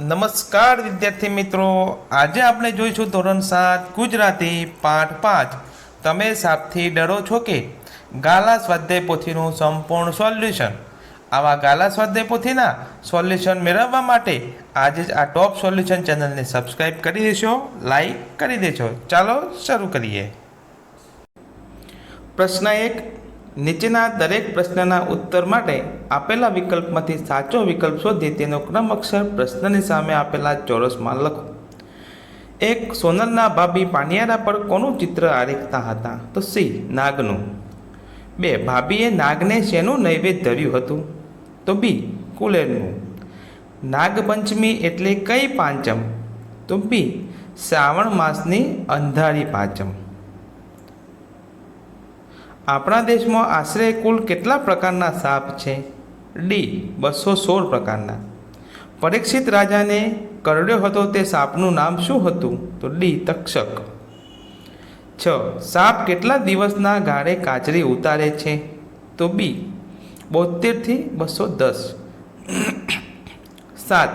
નમસ્કાર વિદ્યાર્થી મિત્રો. આજે આપણે જોઈશું ધોરણ સાત, ગુજરાતી, પાઠ પાંચ. તમે સાપથી ડરો છો કે? ગાલા સ્વાધ્યાય પોથીનું સંપૂર્ણ સોલ્યુશન. આવા ગાલા સ્વાધ્યાય પોથીના સોલ્યુશન મેળવવા માટે આજે જ આ ટોપ સોલ્યુશન ચેનલને સબસ્ક્રાઈબ કરી દેશો, લાઈક કરી દેશો. ચાલો શરૂ કરીએ. પ્રશ્ન એક નીચેના દરેક પ્રશ્નના ઉત્તર માટે આપેલા વિકલ્પમાંથી સાચો વિકલ્પ શોધી તેનો ક્રમ અક્ષર પ્રશ્નની સામે આપેલા ચોરસમાં લખો. એક, સોનલના ભાભી પાનિયારા પર કોનું ચિત્ર આરેખતા હતા? તો સી, નાગનું. બે, ભાભીએ નાગને શેનું નૈવેદ્ય ધર્યું હતું? તો બી, કુલેરનું. નાગપંચમી એટલે કઈ પાંચમ? તો બી, શ્રાવણ માસની અંધારી પાંચમ. આપણા દેશમાં આશરે કુલ કેટલા પ્રકારના સાપ છે? ડી, બસો સોળ પ્રકારના. પરીક્ષિત રાજાને કરડ્યો હતો તે સાપનું નામ શું હતું? તો ડી, તક્ષક. છ, સાપ કેટલા દિવસના ગાળે કાચરી ઉતારે છે? તો બી બોતેરથી બસો દસ. સાત,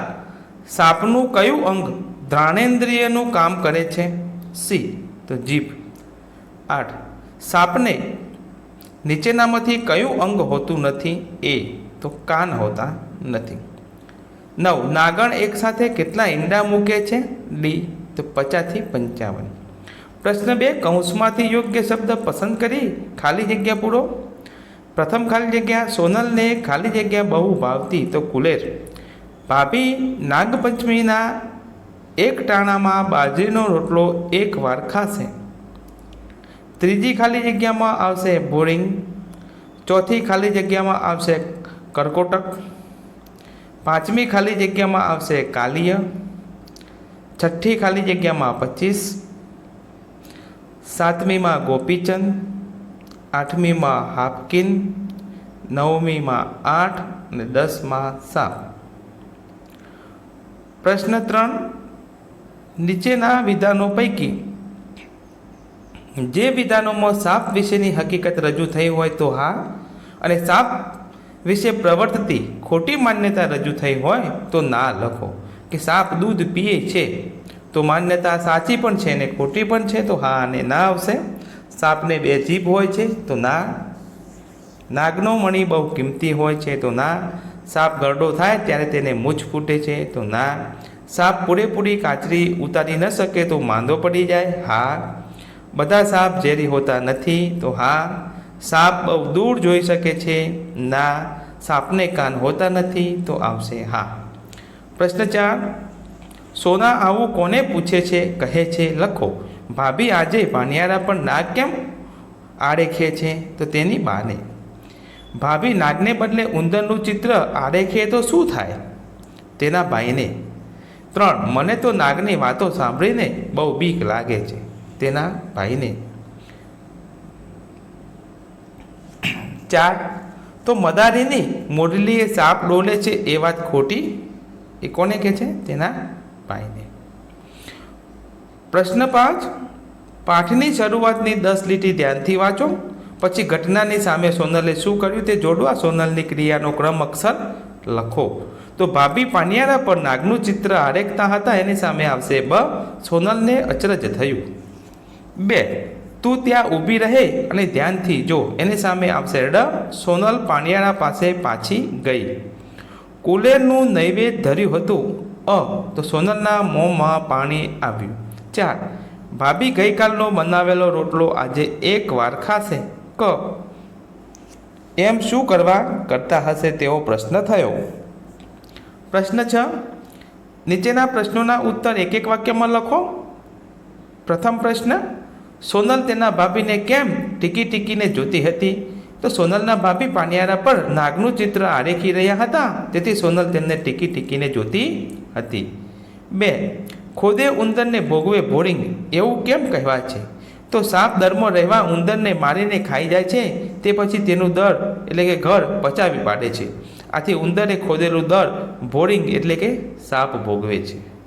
સાપનું કયું અંગ ધ્રાણેન્દ્રિયનું કામ કરે છે? સી, તો જીભ. આઠ, સાપને નીચેનામાંથી કયું અંગ હોતું નથી? એ તો કાન હોતા નથી. નવ, નાગણ એકસાથે કેટલા ઈંડા મૂકે છે? ડી, તો પચાસથી પંચાવન. પ્રશ્ન બે, કૌંસમાંથી યોગ્ય શબ્દ પસંદ કરી ખાલી જગ્યા પૂરો? પ્રથમ ખાલી જગ્યા સોનલને ખાલી જગ્યા બહુ ભાવતી, તો કુલેર. ભાભી, નાગપંચમીના એક ટાણામાં બાજરીનો રોટલો એક વાર ખાશે. ત્રીજી ખાલી જગ્યામાં આવશે બોરિંગ, ચોથી ખાલી જગ્યામાં આવશે કરકોટક, પાંચમી ખાલી જગ્યામાં આવશે કાલિય, છઠ્ઠી ખાલી જગ્યામાં પચીસ, સાતમીમાં ગોપીચંદ, આઠમીમાં હાપકિન, નવમીમાં આઠ અને દસમાં સાત. પ્રશ્ન ત્રણ, નીચેના વિધાનો પૈકી જે વિધાનોમાં સાપ વિશેની હકીકત રજૂ થઈ હોય તો હા. અને સાપ વિશે પ્રવર્તતી ખોટી માન્યતા રજૂ થઈ હોય તો ના લખો. કે સાપ દૂધ પીએ છે તો માન્યતા સાચી પણ છે ને ખોટી પણ છે તો હા અને ના આવશે. સાપને બે જીભ હોય છે તો ના. નાગનો મણી બહુ કિંમતી હોય છે તો ના. સાપ ગરડો થાય ત્યારે તેને મૂછ ફૂટે છે તો ના. સાપ પૂરેપૂરી કાચરી ઉતારી ન શકે તો માંદો પડી જાય, હા. બધા સાપ ઝેરી હોતા નથી, તો હા, સાપ બહુ દૂર જોઈ શકે છે, ના, સાપને કાન હોતા નથી, તો આવશે હા. પ્રશ્ન ચાર, સોના આવું કોને પૂછે છે, કહે છે, લખો. ભાભી આજે ભાનિયારા પણ નાગ કેમ આડેખે છે, તો તેની બાને. ભાભી નાગને બદલે ઉંદરનું ચિત્ર આડેખે તો શું થાય? તેના ભાઈને ત્રણ, મને તો નાગની વાતો સાંભળીને બહુ બીક લાગે છે. તેના ભાઈને. ચાર, તો મદારીની મોરલીએ સાપ ડોલે છે એ વાત ખોટી? એ કોને કહે છે? તેના ભાઈને. પ્રશ્ન પાંચ, પાઠની શરૂઆતની દસ લીટી ધ્યાનથી વાંચો, પછી ઘટનાની સામે સોનલે શું કર્યું તે જોડવા સોનલની ક્રિયાનો ક્રમ અક્ષર લખો. તો ભાભી પાનિયારા પર નાગનું ચિત્ર આરેખતા હતા, એની સામે આવશે બ, સોનલને અચરજ થયું. બે, તું ત્યાં ઊભી રહે અને ધ્યાનથી જો, એની સામે આવશે. ડ, સોનલ પાણિયાળા પાસે પાછી ગઈ. કુલેરનું નૈવેદ્ય ધર્યું હતું. અ, તો સોનલના મોંમાં પાણી આવ્યું. ચાર, ભાભી ગઈકાલનો બનાવેલો રોટલો આજે એક વાર ખાશે. ક, એમ શું કરવા કરતા હશે તેવો પ્રશ્ન થયો. પ્રશ્ન છ, નીચેના પ્રશ્નોના ઉત્તર એક એક વાક્યમાં લખો. પ્રથમ પ્રશ્ન સોનલ તેના ભાભીને કેમ ટીકી ટીકીને જોતી હતી? તો સોનલના ભાભી પાનિયારા પર નાગનું ચિત્ર આરેખી રહ્યા હતા. તેથી સોનલ તેમને ટીકી ટીકીને જોતી હતી. બે, ખોદે ઉંદરને ભોગવે બોરિંગ એવું કેમ કહેવાય છે? તો સાપ દરમાં રહેવા ઉંદરને મારીને ખાઈ જાય છે, તે પછી તેનું દર એટલે કે ઘર પચાવી પાડે છે. આથી ઉંદરે ખોદેલું દર બોરિંગ એટલે કે સાપ ભોગવે છે.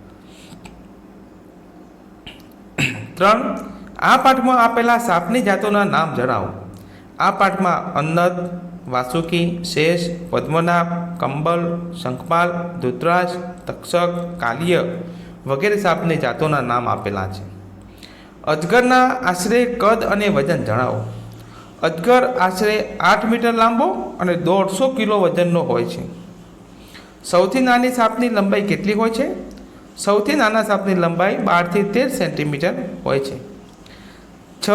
ત્રણ આ પાઠમાં આપેલા સાપની જાતોના નામ જણાવો. આ પાઠમાં અન્નદ, વાસુકી, શેષ, પદ્મનાભ, કંબલ, શંખપાલ, ધૂતરાજ, તક્ષક, કાલિય વગેરે સાપની જાતોના નામ આપેલા છે. અજગરના આશરે કદ અને વજન જણાવો. અજગર આશરે આઠ મીટર લાંબો અને દોઢસો કિલો વજનનો હોય છે. સૌથી નાની સાપની લંબાઈ કેટલી હોય છે? સૌથી નાના સાપની લંબાઈ બારથી તેર સેન્ટીમીટર હોય છે. છ,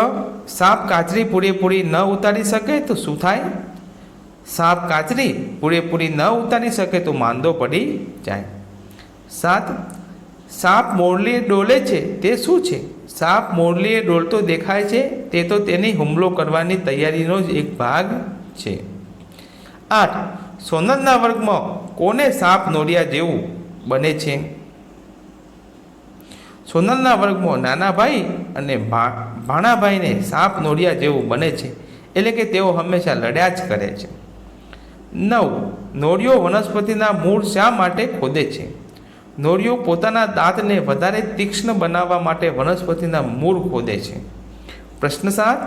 સાપ કાચરી પૂરેપૂરી ન ઉતારી શકે તો શું થાય? સાપ કાચરી પૂરેપૂરી ન ઉતારી શકે તો માંદો પડી જાય. સાત, સાપ મોરલીએ ડોલે છે તે શું છે? સાપ મોરલીએ ડોલતો દેખાય છે તે તો તેની હુમલો કરવાની તૈયારીનો જ એક ભાગ છે. આઠ સોનદના વર્ગમાં કોને સાપ નોડિયા જેવું બને છે? સોનલના વર્ગમાં નાના ભાઈ અને ભાણાભાઈને સાપ નોડિયા જેવું બને છે, એટલે કે તેઓ હંમેશા લડ્યા જ કરે છે. નવ, નોળિયો વનસ્પતિના મૂળ શા માટે ખોદે છે? નોળિયો પોતાના દાંતને વધારે તીક્ષ્ણ બનાવવા માટે વનસ્પતિના મૂળ ખોદે છે. પ્રશ્ન સાત,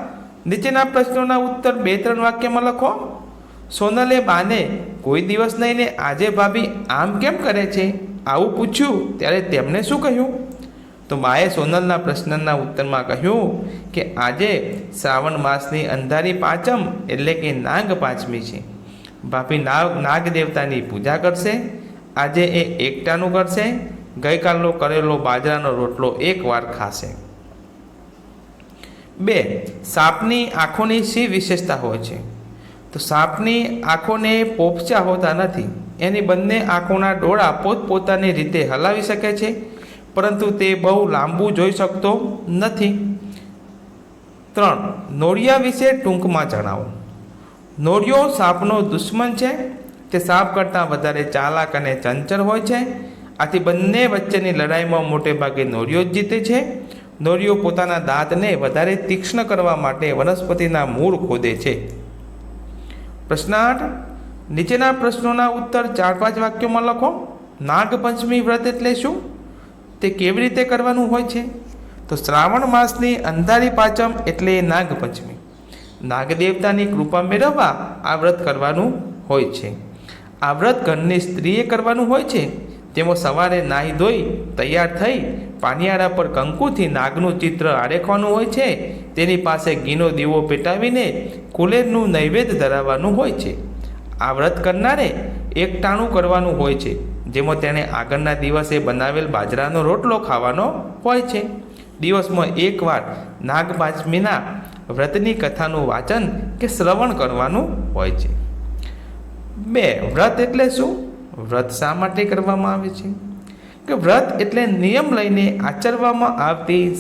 નીચેના પ્રશ્નોના ઉત્તર બે ત્રણ વાક્યમાં લખો. સોનલે બાને કોઈ દિવસ નહીં ને આજે ભાભી આમ કેમ કરે છે? આવું પૂછ્યું, ત્યારે તેમણે શું કહ્યું? તો માએ સોનલના પ્રશ્નના ઉત્તરમાં કહ્યું કે આજે શ્રાવણ માસની અંધારી પાંચમ એટલે કે નાગ પાંચમી છે. ભાભી નાગ નાગ દેવતાની પૂજા કરશે, આજે એ એકટાનું કરશે, ગઈકાલનો કરેલો બાજરાનો રોટલો એકવાર ખાશે. બે, સાપની આંખોની શી વિશેષતા હોય છે? તો સાપની આંખોને પોપચા હોતા નથી. એની બંને આંખોના ડોળા પોતપોતાની રીતે હલાવી શકે છે પરંતુ તે બહુ લાંબુ જોઈ શકતો નથી. ત્રણ, નોળિયા વિશે ટૂંકમાં જણાવો. નોળિયો સાપનો દુશ્મન છે. તે સાપ કરતાં વધારે ચાલાક અને ચંચળ હોય છે. આથી બંને વચ્ચેની લડાઈમાં મોટેભાગે નોરિયો જ જીતે છે. નોળિયો પોતાના દાંતને વધારે તીક્ષ્ણ કરવા માટે વનસ્પતિના મૂળ ખોદે છે. પ્રશ્ન આઠ, નીચેના પ્રશ્નોના ઉત્તર ચાર પાંચ વાક્યોમાં લખો. નાગપંચમી વ્રત એટલે શું? તે કેવી રીતે કરવાનું હોય છે? તો શ્રાવણ માસની અંધારી પાંચમ એટલે નાગપંચમી. નાગદેવતાની કૃપા મેળવવા આ વ્રત કરવાનું હોય છે. આ વ્રત ઘરની સ્ત્રીએ કરવાનું હોય છે. તેમાં સવારે નાહી ધોઈ, તૈયાર થઈ પાનિયારા પર કંકુથી નાગનું ચિત્ર આરેખવાનું હોય છે. તેની પાસે ઘીનો દીવો પેટાવીને કુલેરનું નૈવેદ્ય ધરાવવાનું હોય છે. આ વ્રત કરનારે એકટાણું કરવાનું હોય છે. જેમાં તેણે આગળના દિવસે બનાવેલ બાજરાનો રોટલો ખાવાનો હોય છે. દિવસમાં એકવાર નાગપાંચમીના વ્રતની કથાનું વાંચન કે શ્રવણ કરવાનું હોય છે. બે, વ્રત એટલે શું? વ્રત શા માટે કરવામાં આવે છે? કે વ્રત એટલે નિયમ લઈને આચરવામાં આવતી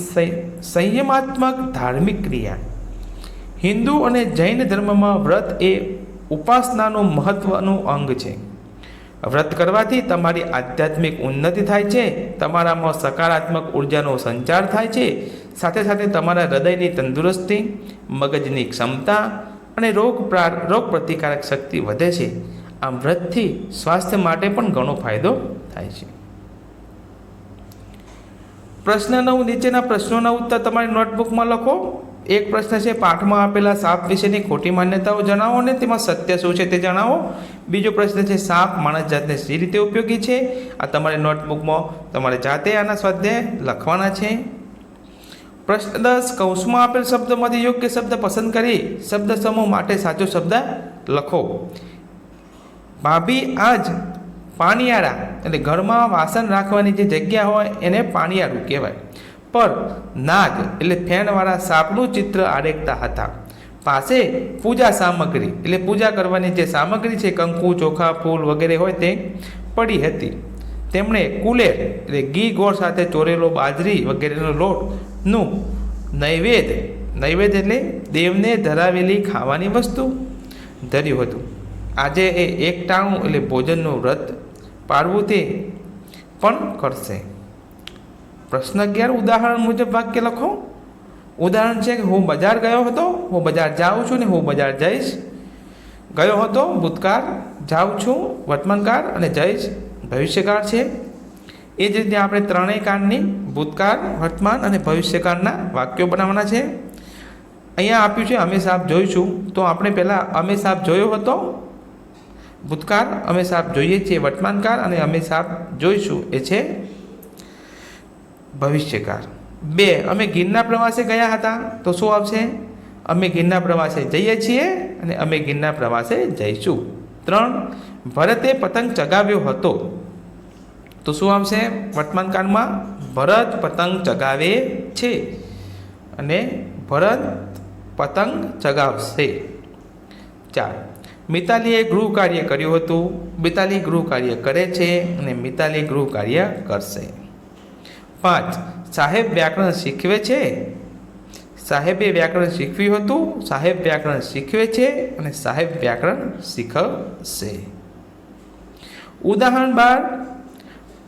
સંયમાત્મક ધાર્મિક ક્રિયા. હિન્દુ અને જૈન ધર્મમાં વ્રત એ ઉપાસનાનું મહત્વનું અંગ છે. વ્રત કરવાથી તમારી આધ્યાત્મિક ઉન્નતિ થાય છે, તમારામાં સકારાત્મક ઉર્જાનો સંચાર થાય છે, સાથે સાથે તમારા હૃદયની તંદુરસ્તી, મગજની ક્ષમતા અને રોગ રોગ પ્રતિકારક શક્તિ વધે છે. આમ વ્રતથી સ્વાસ્થ્ય માટે પણ ઘણો ફાયદો થાય છે. પ્રશ્ન નવ, નીચેના પ્રશ્નોના ઉત્તર તમારી નોટબુકમાં લખો. એક પ્રશ્ન છે, પાઠમાં આપેલા સાપ વિશેની ખોટી માન્યતાઓ જણાવો ને તેમાં સત્ય શું છે તે જણાવો. બીજો પ્રશ્ન છે, સાપ માણસ જાતને સી રીતે ઉપયોગી છે? આ તમારી નોટબુકમાં તમારે જાતે આના સ્વાધ્યાય લખવાના છે. પ્રશ્ન દસ, કૌંસમાં આપેલ શબ્દોમાંથી યોગ્ય શબ્દ પસંદ કરી શબ્દ સમૂહ માટે સાચો શબ્દ લખો. ભાભી આજ પાણીયાળા, એટલે ઘરમાં વાસણ રાખવાની જે જગ્યા હોય એને પાણીયાળું કહેવાય. પર નાગ એટલે ફેણવાળા સાપનું ચિત્ર આરેખતા હતા. પાસે પૂજા સામગ્રી એટલે પૂજા કરવાની જે સામગ્રી છે, કંકુ, ચોખા, ફૂલ વગેરે હોય તે પડી હતી. તેમણે કુલેર એટલે ઘી, ગોળ સાથે ચોરેલો બાજરી વગેરેનો લોટનું નૈવેદ્ય નૈવેદ્ય એટલે દેવને ધરાવેલી ખાવાની વસ્તુ ધર્યું હતું. આજે એ એકટાણું એટલે ભોજનનું વ્રત પાડવું તે પણ કરશે. પ્રશ્ન અગિયાર ઉદાહરણ મુજબ વાક્ય લખો. ઉદાહરણ છે કે, હું બજાર ગયો હતો, હું બજાર જાઉં છું ને હું બજાર જઈશ. ગયો હતો, ભૂતકાળ, જાઉં છું, વર્તમાનકાળ અને જઈશ. ભવિષ્યકાળ છે. એ જ રીતે આપણે ત્રણેય કાળની ભૂતકાળ, વર્તમાન અને ભવિષ્યકાળના વાક્યો બનાવવાના છે. અહીંયા આપ્યું છે, અમે સાપ જોઈશું. તો આપણે પહેલાં, અમે સાપ જોયો હતો, ભૂતકાળ, અમે સાપ જોઈએ છીએ, વર્તમાનકાળ અને અમે સાપ જોઈશું. એ છે. ભવિષ્યકાળ. બે, અમે ગીરના પ્રવાસે ગયા હતા, તો શું આવશે? અમે ગીરના પ્રવાસે જઈએ છીએ અને અમે ગીરના પ્રવાસે જઈશું. ત્રણ, ભરતે પતંગ ચગાવ્યો હતો. તો શું આવશે? વર્તમાન કાળમાં ભરત પતંગ ચગાવે છે અને ભરત પતંગ ચગાવશે. ચાર, મિતાલીએ ગૃહ કાર્ય કર્યું હતું. મિતાલી ગૃહ કાર્ય કરે છે અને મિતાલી ગૃહ કાર્ય કરશે. પાંચ સાહેબ વ્યાકરણ શીખવે છે? સાહેબે વ્યાકરણ શીખવ્યું હતું, સાહેબ વ્યાકરણ શીખવે છે અને સાહેબ વ્યાકરણ શીખવશે. ઉદાહરણ બાર,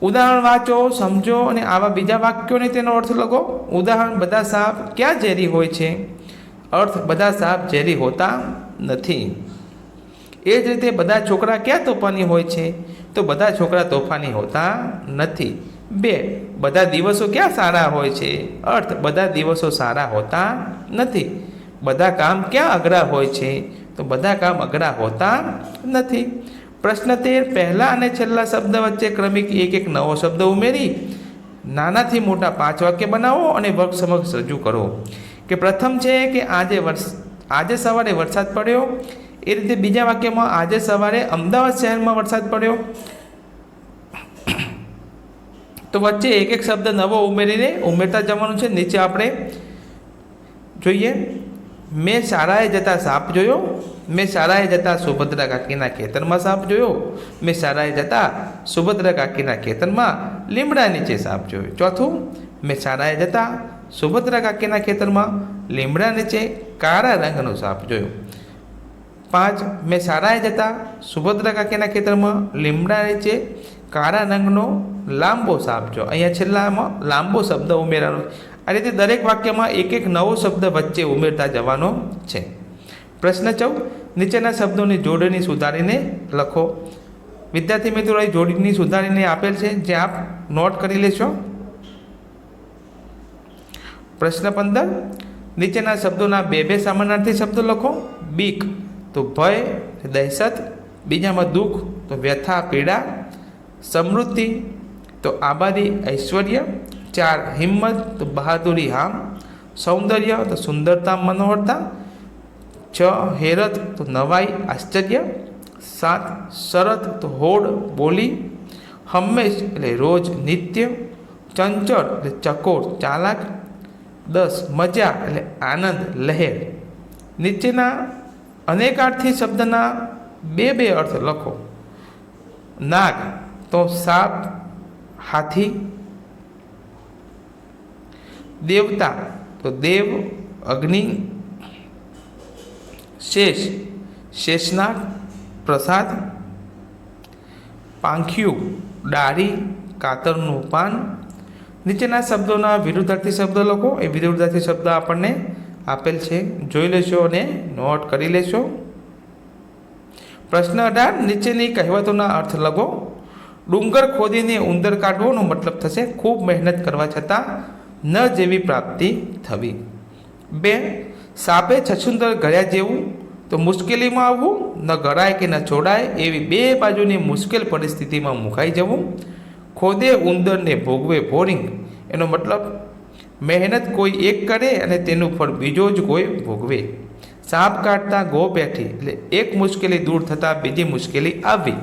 ઉદાહરણ વાંચો, સમજો અને આવા બીજા વાક્યોને તેનો અર્થ લખો. ઉદાહરણ, બધા સાપ ક્યાં ઝેરી હોય છે? અર્થ, બધા સાપ ઝેરી હોતા નથી. એ જ રીતે બધા છોકરા ક્યાં તોફાની હોય છે? તો બધા છોકરા તોફાની હોતા નથી. બે, બધા દિવસો ક્યાં સારા હોય છે? અર્થ, બધા દિવસો સારા હોતા નથી. બધા કામ ક્યાં અઘરા હોય છે? તો બધા કામ અઘરા હોતા નથી. પ્રશ્ન તેર, પહેલા અને છેલ્લા શબ્દ વચ્ચે ક્રમિક એક એક નવો શબ્દ ઉમેરી. નાનાથી મોટા પાંચ વાક્ય બનાવો અને વર્ગ સમક્ષ રજૂ કરો. કે પ્રથમ છે કે આજે વર્ષ, આજે સવારે વરસાદ પડ્યો. એ રીતે બીજા વાક્યમાં આજે સવારે અમદાવાદ શહેરમાં વરસાદ પડ્યો. તો વચ્ચે એક એક શબ્દ નવો ઉમેરીને ઉમેરતા જવાનું છે. નીચે આપણે જોઈએ. મેં શાળાએ જતા સાપ જોયો. મેં શાળાએ જતા સુભદ્રા કાકીના ખેતરમાં સાપ જોયો. મેં શાળાએ જતા સુભદ્રા કાકીના ખેતરમાં લીમડા નીચે સાપ જોયો. ચોથું, મેં શાળાએ જતા સુભદ્રા કાકીના ખેતરમાં લીમડા નીચે કાળા રંગનો સાપ જોયો. પાંચ, મેં શાળાએ જતા સુભદ્રા કાકીના ખેતરમાં લીમડા નીચે કાળા રંગનો લાંબો સાપ જો. અહીંયા છેલ્લામાં લાંબો શબ્દ ઉમેરવાનો આ રીતે દરેક વાક્યમાં એક એક નવો શબ્દ વચ્ચે ઉમેરતા જવાનો છે. પ્રશ્ન ચૌદ. નીચેના શબ્દોની જોડણી સુધારીને લખો. વિદ્યાર્થી મિત્રો એ જોડણી સુધારીને આપેલ છે. જે આપ નોટ કરી લેશો. પ્રશ્ન પંદર. નીચેના શબ્દોના બે બે સામાનાર્થી શબ્દો લખો. બીક તો ભય, દહેશત. બીજામાં દુઃખ તો વ્યથા, પીડા. સમૃદ્ધિ તો આબાદી, ઐશ્વર્ય, ચાર હિંમત, તો બહાદુરી, હામ. સૌંદર્ય, તો સુંદરતા, મનોહરતા. છ હેરત, તો નવાઈ, આશ્ચર્ય. સાત શરત, તો હોડ, બોલી. હંમેશ, એટલે રોજ નિત્ય. ચંચળ, એટલે ચકોર, ચાલાક. દસ મજા, એટલે આનંદ, લહેર. નીચેના અનેકાર્થી શબ્દના બે બે અર્થ લખો. નાગ, તો સાપ. હાથી, દેવતા, તો દેવ, અગ્નિ, શેષ, શેષનાગ, પ્રસાદ, પાંખિયું ડાળી કાતરનું પાન. નીચેના શબ્દોના વિરુદ્ધાર્થી શબ્દ લખો. એ વિરુદ્ધાર્થી શબ્દ આપણને આપેલ છે. જોઈ લેશો અને નોટ કરી લેશો. પ્રશ્ન અઢાર, નીચેની કહેવતોના અર્થ લખો. ડુંગર ખોદીને ઉંદર કાઢવાનો મતલબ થશે ખૂબ મહેનત કરવા છતાં ન જેવી પ્રાપ્તિ થવી. બે, સાપે છછુંદર ગળ્યા જેવું તો મુશ્કેલીમાં આવવું, ન ગળાય કે ન છોડાય એવી બે બાજુની મુશ્કેલ પરિસ્થિતિમાં મુકાઈ જવું. ખોદે ઉંદરને ભોગવે બોરિંગ, એનો મતલબ મહેનત કોઈ એક કરે અને તેનું ફળ બીજો જ કોઈ ભોગવે. સાપ કાઢતા ગો બેઠી એટલે એક મુશ્કેલી દૂર થતાં બીજી મુશ્કેલી આવી.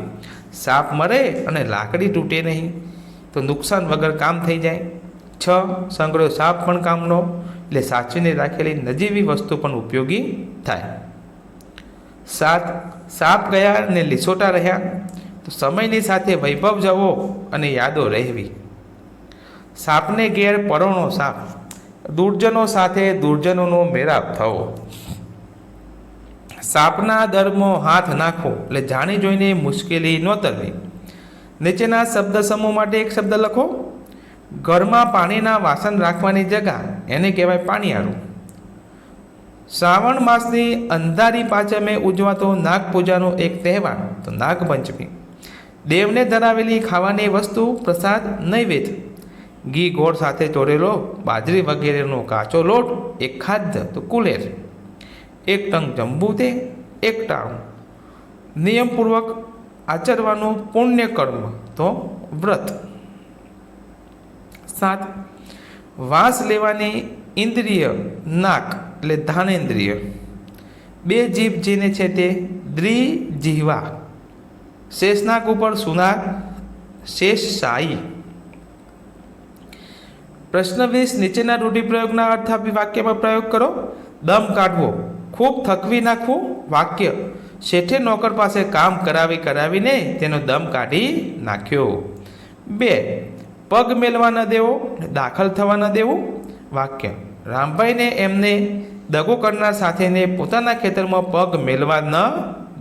સાપ મરે અને લાકડી તૂટે નહીં, તો નુકસાન વગર કામ થઈ જાય. છ સંગ્રહ સાપ પણ કામનો, એટલે સાચવીને રાખેલી નજીવી વસ્તુ પણ ઉપયોગી થાય. સાત, સાપ ગયા અને લીસોટા રહ્યા, તો સમયની સાથે વૈભવ જવો અને યાદો રહેવી. સાપને ઘેર પરોણો સાપ, દુર્જનો સાથે દુર્જનોનો મેળાપ થવો. સાપના દરમાં હાથ નાખો એટલે જાણી જોઈને મુશ્કેલી નોતરવી નીચેના શબ્દ સમૂહ માટે એક શબ્દ લખો. ઘરમાં પાણીના વાસણ રાખવાની જગા, એને કહેવાય પાણીયારું. શ્રાવણ માસની અંધારી પાંચમે ઉજવાતો નાગપૂજાનો એક તહેવાર, તો નાગપંચમી. દેવને ધરાવેલી ખાવાની વસ્તુ પ્રસાદ નૈવેદ્ય. ઘી ગોળ સાથે ચોરેલો, બાજરી વગેરેનો કાચો લોટ, એક ખાદ્ય, તો કુલેર. એક ટંક જમવું તે એક ટાણું. નિયમપૂર્વક આચરવાનું પુણ્ય કર્મ તો વ્રત. સાત, વાસ લેવાની ઇન્દ્રિય નાક એટલે ધાનેન્દ્રિય. બે જીભ જેને છે તે દ્વિજીવા શેષનાક ઉપર સુનાક શેષ શાહી પ્રશ્ન વીસ, નીચેના રૂઢિપ્રયોગના અર્થ આપી વાક્યમાં પ્રયોગ કરો. દમ કાઢવો. ખૂબ થકવી નાખવું વાક્ય. શેઠે નોકર પાસે કામ કરાવી કરાવીને તેનો દમ કાઢી નાખ્યો. બે, પગ મેલવા ન દેવો દાખલ થવા ન દેવું. વાક્ય. રામભાઈને એમને દગો કરનાર સાથેને પોતાના ખેતરમાં પગ મેલવા ન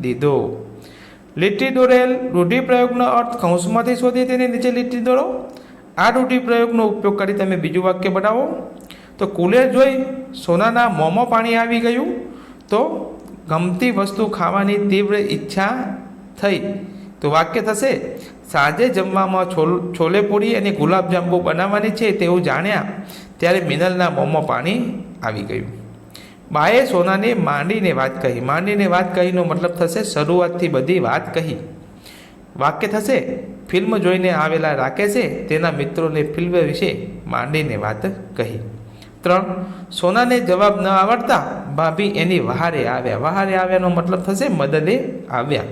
દીધો. લીટી દોરેલ રૂઢિપ્રયોગનો અર્થ કૌંસમાંથી શોધી તેને નીચે લીટી દોરો. આ રૂઢિપ્રયોગનો ઉપયોગ કરી તમે બીજું વાક્ય બનાવો. તો કુલેર જોઈ સોનાના મોંમાં પાણી આવી ગયું. તો ગમતી વસ્તુ ખાવાની તીવ્ર ઈચ્છા થઈ. તો વાક્ય થશે, સાંજે જમવામાં છોલ છોલેપૂરી અને ગુલાબજાંબુ બનાવવાની છે તેવું જાણ્યા ત્યારે મિનલના મોંમાં પાણી આવી ગયું. બાએ સોનાને માંડીને વાત કહી. માંડીને વાત કહીનો મતલબ થશે શરૂઆતથી બધી વાત કહી. વાક્ય થશે, ફિલ્મ જોઈને આવેલા રાકેશે તેના મિત્રોને ફિલ્મ વિશે માંડીને વાત કહી. ત્રણ, સોનાને જવાબ ન આવડતા ભાભી એની વહારે આવ્યા. વહારે આવ્યાનો મતલબ થશે મદદે આવ્યા.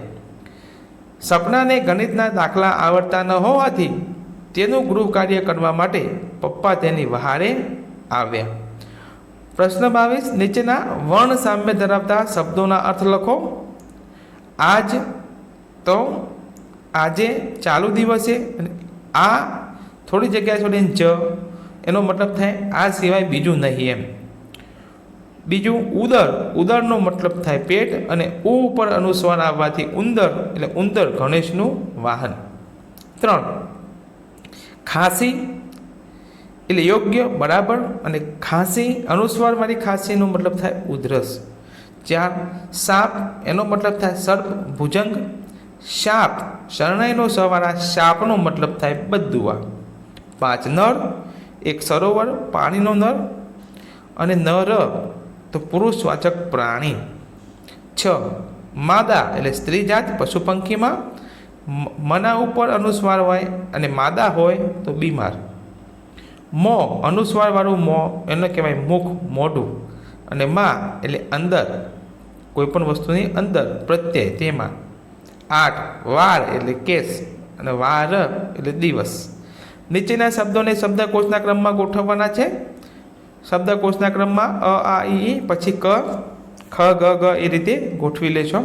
સપનાને ગણિતના દાખલા આવડતા ન હોવાથી તેનું ગૃહ કાર્ય કરવા માટે પપ્પા તેની વહારે આવ્યા. પ્રશ્ન બાવીસ, નીચેના વર્ણ સામ્ય ધરાવતા શબ્દોના અર્થ લખો. આજ તો આજે ચાલુ દિવસે આ થોડી જગ્યા છોડીને જ એનો મતલબ થાય, આ સિવાય બીજું નહીં એમ. બીજું ઉદર, ઉદરનો મતલબ થાય પેટ અને ઉ ઉપર અનુસ્વાર આવવાથી ઉંદર, એટલે ઉંદર ગણેશનું વાહન. ત્રણ, ખાંસી, એટલે યોગ્ય, બરાબર, અને ખાંસી અનુસ્વારવાળી ખાંસીનો મતલબ થાય ઉધરસ. ચાર, સાપ, એનો મતલબ થાય સર્પ, ભુજંગ. શાપ, શરણાઈનો સવારા શાપનો મતલબ થાય બદુઆ. પાંચ નર એક સરોવર, પાણીનો નર અને નર તો પુરુષવાચક પ્રાણી. છ, માદા એટલે સ્ત્રી જાત પશુ પંખીમાં મના ઉપર અનુસ્વાર હોય અને માદા હોય તો બીમાર. મો, અનુસ્વારવાળું મો એને કહેવાય મુખ મોઢું અને મા એટલે અંદર, કોઈપણ વસ્તુની અંદર પ્રત્યય તેમાં. આઠ વાર એટલે કેસ અને વાર એટલે દિવસ. નીચેના શબ્દોને શબ્દકોશના ક્રમમાં ગોઠવવાના છે. શબ્દકોશના ક્રમમાં અ, આ, ઈ પછી ક, ખ, ગ ગ એ રીતે ગોઠવી લેશો.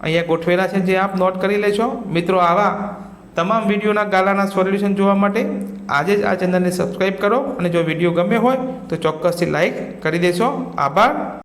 અહીંયા ગોઠવેલા છે જે આપ નોટ કરી લેશો. મિત્રો, આવા તમામ વિડીયોના ગાલાના સોલ્યુશન જોવા માટે આજે જ આ ચેનલને સબસ્ક્રાઈબ કરો અને જો વીડિયો ગમે હોય તો ચોક્કસથી લાઈક કરી દેશો. આભાર.